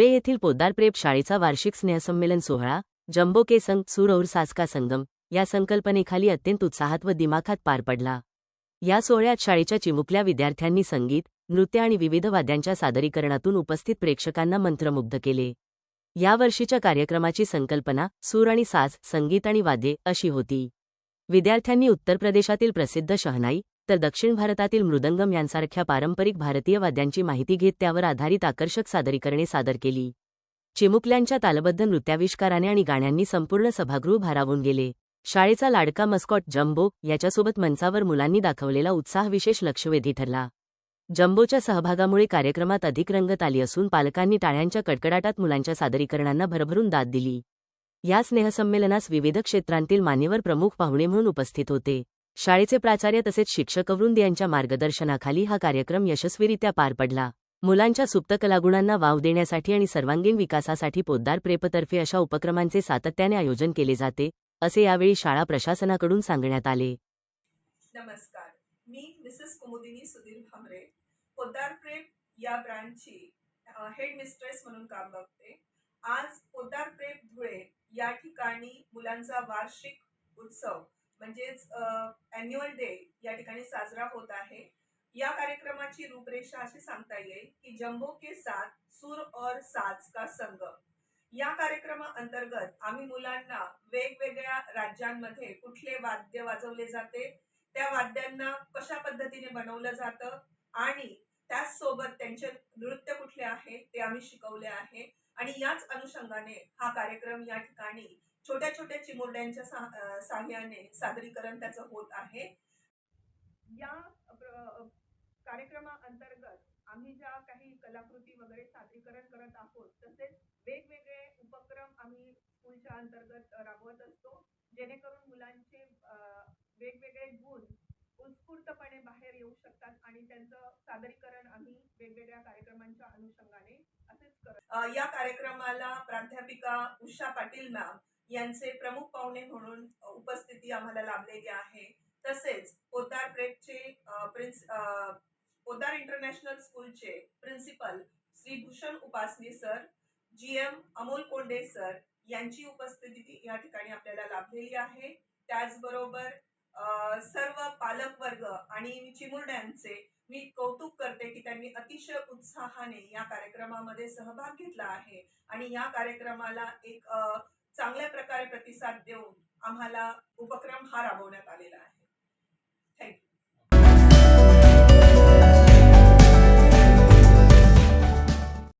धुळे येथील पोद्दार प्रेप शाळेचा वार्षिक स्नेहसंमेलन सोहळा जम्बो के संग सूर सासका संगम या संकल्पनेखाली अत्यंत उत्साहात व दिमाखात पार पडला. या सोहळ्यात शाळेच्या चिमुकल्या विद्यार्थ्यांनी संगीत नृत्य आणि विविध वाद्यांच्या सादरीकरणातून उपस्थित प्रेक्षकांना मंत्रमुग्ध केले. यावर्षीच्या कार्यक्रमाची संकल्पना सूर आणि सास संगीत आणि वाद्ये अशी होती. विद्यार्थ्यांनी उत्तर प्रदेशातील प्रसिद्ध शहनाई तर दक्षिण भारतातील मृदंगम यांसारख्या पारंपरिक भारतीय वाद्यांची माहिती घेत त्यावर आधारित आकर्षक सादरीकरणे सादर केली. चिमुकल्यांच्या तालबद्ध नृत्याविष्काराने आणि गाण्यांनी संपूर्ण सभागृह भारावून गेले. शाळेचा लाडका मस्कॉट जम्बो याच्यासोबत मंचावर मुलांनी दाखवलेला उत्साह विशेष लक्षवेधी ठरला. जम्बोच्या सहभागामुळे कार्यक्रमात अधिक रंगत आली असून पालकांनी टाळ्यांच्या कडकडाटात मुलांच्या सादरीकरणांना भरभरून दाद दिली. या स्नेहसंमेलनास विविध क्षेत्रांतील मान्यवर प्रमुख पाहुणे म्हणून उपस्थित होते. शाळेचे प्राचार्य तसेच शिक्षक वृंद यांच्या मार्गदर्शनाखाली हा कार्यक्रम यशस्वीरित्या पार पडला. मुलांच्या सुप्त कलागुणांना वाव देण्यासाठी आणि सर्वांगीण विकासासाठी पोद्दार प्रेपतर्फे अशा उपक्रमांचे सातत्याने आयोजन केले जाते असे यावेळी शाळा प्रशासनाकडून सांगण्यात आले. नमस्कार. मी मिसेस कुमुदिनी सुधीर भामरे पोद्दार प्रेप या ब्रँडची हेड मिस्ट्रेस म्हणून काम बघते. आज पोद्दार प्रेप धुळे या ठिकाणी मुलांचा वार्षिक उत्सव म्हणजेच अॅन्युअल डे या ठिकाणी साजरा होत आहे. या कार्यक्रमाची रूपरेषा अशी सांगता येईल की जम्बो के साथ सूर और साज का संग. या कार्यक्रमाअंतर्गत आम्ही मुलांना वेगवेगळ्या राज्यांमध्ये कुठले वाद्य वाजवले जाते त्या वाद्यांना कशा पद्धतीने बनवलं जातं आणि त्याचसोबत त्यांचे नृत्य कुठले आहे ते आम्ही शिकवले आहे. आणि याच अनुषंगाने हा कार्यक्रम या ठिकाणी छोट्या छोट्या चिमुरड्यांच्या साह्याने सादरीकरण त्याचं होत आहे. या कार्यक्रमाअंतर्गत आम्ही ज्या काही कलाकृती वगैरे सादरीकरण करत आहोत तसेच वेगवेगळे उपक्रम आम्ही स्कूलच्या अंतर्गत राबवत असतो. जेणेकरून मुलांचे वेगवेगळे गुण उत्स्फूर्तपणे बाहेर येऊ शकतात आणि त्यांचं सादरीकरण आम्ही वेगवेगळ्या कार्यक्रमांच्या अनुषंगाने असेच करत या कार्यक्रमाला प्राध्यापिका उषा पाटील मॅम यांचे प्रमुख पाहुणे म्हणून उपस्थिती आम्हाला लाभलेली आहे. तसेच पोतार प्रेपचे प्रिन्स पोतार इंटरनॅशनल स्कूलचे principal Shri Bhushan Upasani sir G M Amol Konde sir यांची उपस्थिती या ठिकाणी आपल्याला लाभलेली आहे. त्याचबरोबर सर्व पालक वर्ग आणि चिमुरड्यांचे मी कौतुक करते की त्यांनी अतिशय उत्साहाने या कार्यक्रमामध्ये सहभाग घेतला आहे. आणि या कार्यक्रमाला एक चांगल्या प्रकारे प्रतिसाद देऊन आम्हाला उपक्रम हा राबवण्यात आलेला आहे. थँक्यू